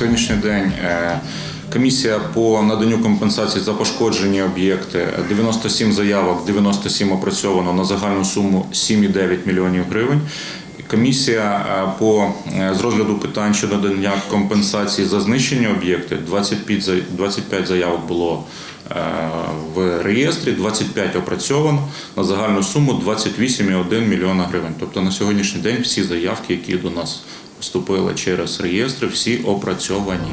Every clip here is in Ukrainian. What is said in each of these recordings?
сьогоднішній день е, комісія по наданню компенсації за пошкоджені об'єкти 97 заявок, 97 опрацьовано на загальну суму 7,9 мільйонів гривень. Комісія е, по е, з розгляду питань щодо надання компенсації за знищені об'єкти 25 за- 25 заявок було в реєстрі, 25 опрацьовано на загальну суму 28,1 мільйона гривень. Тобто на сьогоднішній день всі заявки, які до нас поступили через реєстри, всі опрацьовані.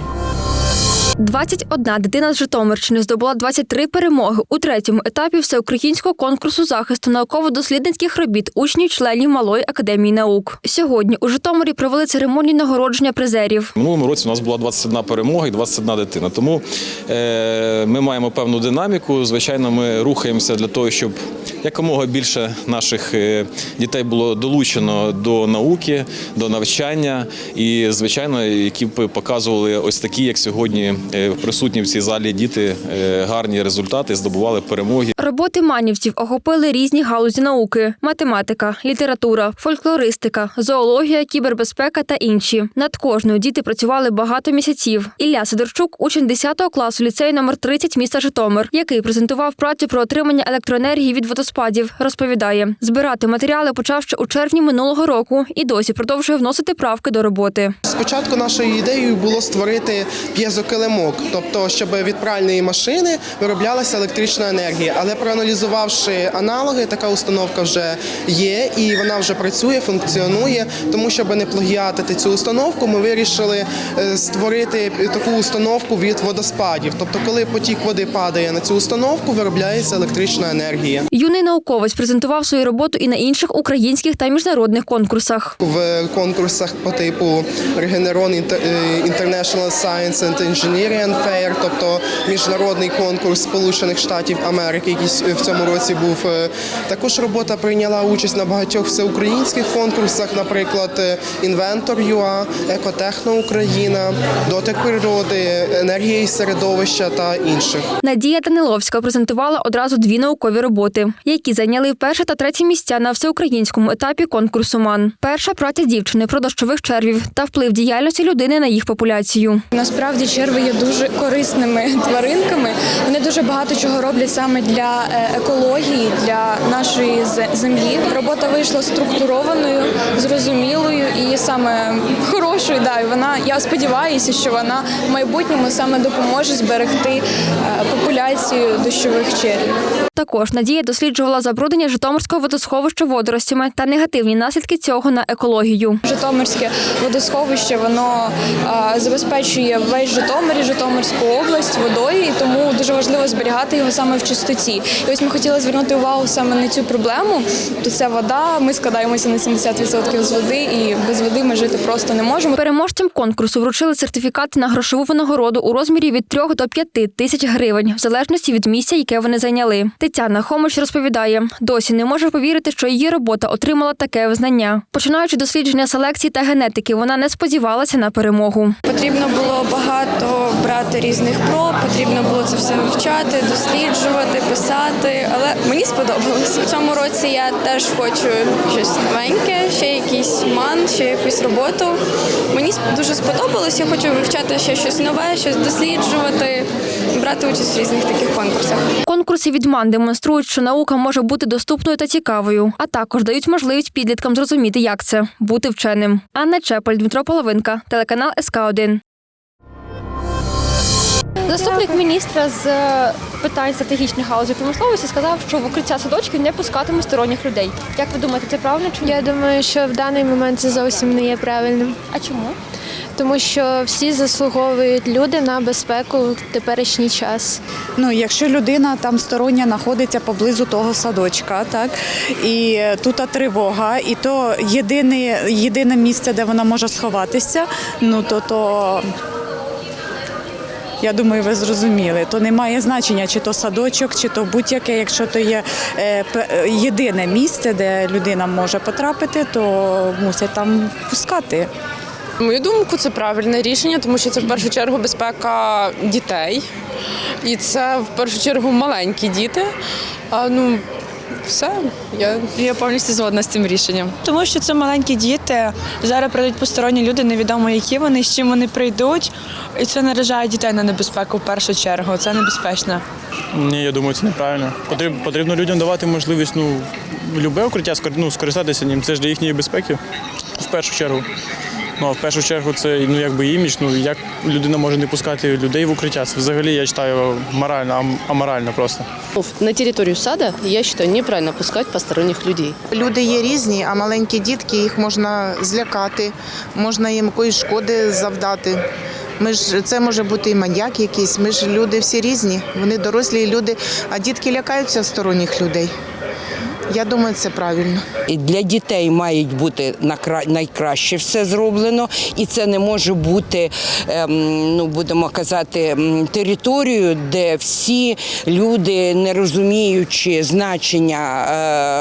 21 дитина з Житомирщини здобула 23 перемоги у третьому етапі всеукраїнського конкурсу захисту науково-дослідницьких робіт учнів членів Малої академії наук. Сьогодні у Житомирі провели церемонію нагородження призерів. Минулому році у нас була 21 перемога і 21 дитина. Тому е, ми маємо певну динаміку. Звичайно, ми рухаємося для того, щоб якомога більше наших е, дітей було долучено до науки, до навчання. І, звичайно, які б показували ось такі, як сьогодні присутні в цій залі діти, е, гарні результати, здобували перемоги. Роботи манівців охопили різні галузі науки: математика, література, фольклористика, зоологія, кібербезпека та інші. Над кожною діти працювали багато місяців. Ілля Сидорчук, учень 10 класу ліцею номер 30 міста Житомир, який презентував працю про отримання електроенергії від водоспадів, розповідає, збирати матеріали почав ще у червні минулого року і досі продовжує вносити правки до роботи. Спочатку нашою ідеєю було створити п'єзокилимок, тобто, щоб від пральної машини вироблялася електрична енергія. Але проаналізувавши аналоги, така установка вже є і вона вже працює, функціонує. Тому, щоб не плагіатити цю установку, ми вирішили е, створити таку установку від водоспадів. Тобто, коли потік води падає на цю установку, виробляється електрична енергія. Юний науковець презентував свою роботу і на інших українських та міжнародних конкурсах. в конкурсах по типу Regeneron е, International Science and Engineering Fair, тобто міжнародний конкурс Сполучених Штатів Америки, який в цьому році був. Е, Також робота прийняла участь на багатьох всеукраїнських конкурсах, наприклад, Інвентор ЮА, Екотехно Україна, Дотик природи, енергія і середовища та інших. Надія Даниловська презентувала одразу дві наукові роботи, які зайняли перше та третє місця на всеукраїнському етапі конкурсу МАН. Перша праця дівчини про дощових червів та вплив діяльності людини на їх популяцію. Насправді черви є дуже корисними тваринками. Вони дуже багато чого роблять саме для е, екології, для нашої землі. Робота вийшла структурованою, зрозумілою і саме хорошою. Да, і вона я сподіваюся, що вона в майбутньому саме допоможе зберегти е, популяцію дощових червів. Також Надія досліджувала забруднення Житомирського водосховища водоростями та негативні наслідки цього на екологію. Житомирське водосховище воно а, забезпечує весь Житомир і Житомирську область водою, і тому дуже важливо зберігати його саме в чистоті. І ось ми хотіли звернути увагу саме на цю проблему. То це вода. Ми складаємося на 70% з води, і без води ми жити просто не можемо. Переможцям конкурсу вручили сертифікати на грошову винагороду у розмірі від 3 до 5 тисяч гривень, в залежності від місця, яке вони зайняли. Тетяна Хомич розповідає, досі не може повірити, що її робота отримала таке визнання. Починаючи дослідження селекції та генетики, вона не сподівалася на перемогу. Потрібно було багато брати різних проб, потрібно було це все вивчати, досліджувати, писати. Але мені сподобалось. В цьому році я теж хочу щось новеньке, ще якийсь ман, ще якусь роботу. Мені дуже сподобалось. Я хочу вивчати ще щось нове, щось досліджувати, брати участь в різних таких конкурсах. Конкурси від МАН демонструють, що наука може бути доступною та цікавою, а також дають можливість підліткам зрозуміти, як це бути вченим. Анна Чепель, Дмитро Половинка, телеканал СК 1 Заступник міністра з е, питань стратегічних галузей промисловості сказав, що в укриття садочків не пускатимуть сторонніх людей. Як ви думаєте, це правильно чи ні? Я думаю, що в даний момент це зовсім не є правильним, А чому? Тому що всі заслуговують люди на безпеку в теперішній час. Ну, якщо людина там стороння знаходиться поблизу того садочка, так і тут тривога, і то єдине, єдине місце, де вона може сховатися, ну то то. Я думаю, ви зрозуміли. То не має значення, чи то садочок, чи то будь-яке. Якщо то є е, єдине місце, де людина може потрапити, то мусять там пускати. На мою думку, це правильне рішення, тому що це в першу чергу безпека дітей, і це в першу чергу маленькі діти. А, ну, все. Я Я повністю згодна з цим рішенням. Тому що це маленькі діти. Зараз прийдуть посторонні люди, невідомо які вони, з чим вони прийдуть. І це наражає дітей на небезпеку в першу чергу. Це небезпечно. Ні, я думаю, це неправильно. Потрібно, потрібно людям давати можливість ну, любе укриття ну, скористатися ним. Це ж для їхньої безпеки в першу чергу. Ну, а в першу чергу це ну, якби імідж. Ну, як людина може не пускати людей в укриття? Це взагалі, я вважаю, морально, ам- аморально просто. На територію сада я вважаю неправильно пускати посторонніх людей. Люди є різні, а маленькі дітки їх можна злякати, можна їм якоїсь шкоди завдати. Ми ж це може бути і маньяк якийсь. Ми ж люди всі різні. Вони дорослі люди, а дітки лякаються сторонніх людей. Я думаю, це правильно. І для дітей має бути найкраще все зроблено, і це не може бути, ем, ну будемо казати, територією, де всі люди, не розуміючи значення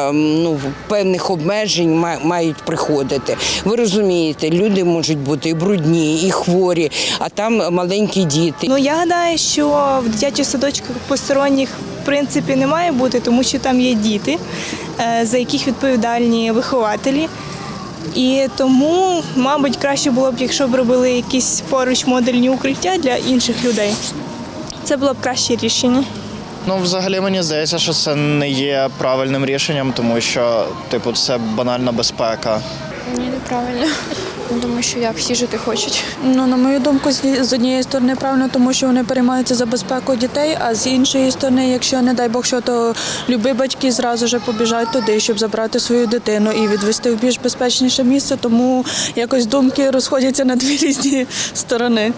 ем, ну, певних обмежень, ма- мають приходити. Ви розумієте, люди можуть бути і брудні, і хворі, а там маленькі діти. Ну я гадаю, що в дитячих садочках посторонніх принципі не має бути, тому що там є діти, е, за яких відповідальні вихователі. І тому, мабуть, краще було б, якщо б робили якісь поруч модульні укриття для інших людей. Це було б краще рішення. Ну, взагалі мені здається, що це не є правильним рішенням, тому що, типу, це банальна безпека. Ні, неправильно. Думаю, що як всі жити хочуть. Ну, на мою думку, з однієї сторони правильно, тому що вони переймаються за безпеку дітей, а з іншої сторони, якщо не дай Бог, що то любі батьки зразу ж побіжать туди, щоб забрати свою дитину і відвести в більш безпечніше місце, тому якось думки розходяться на дві різні сторони.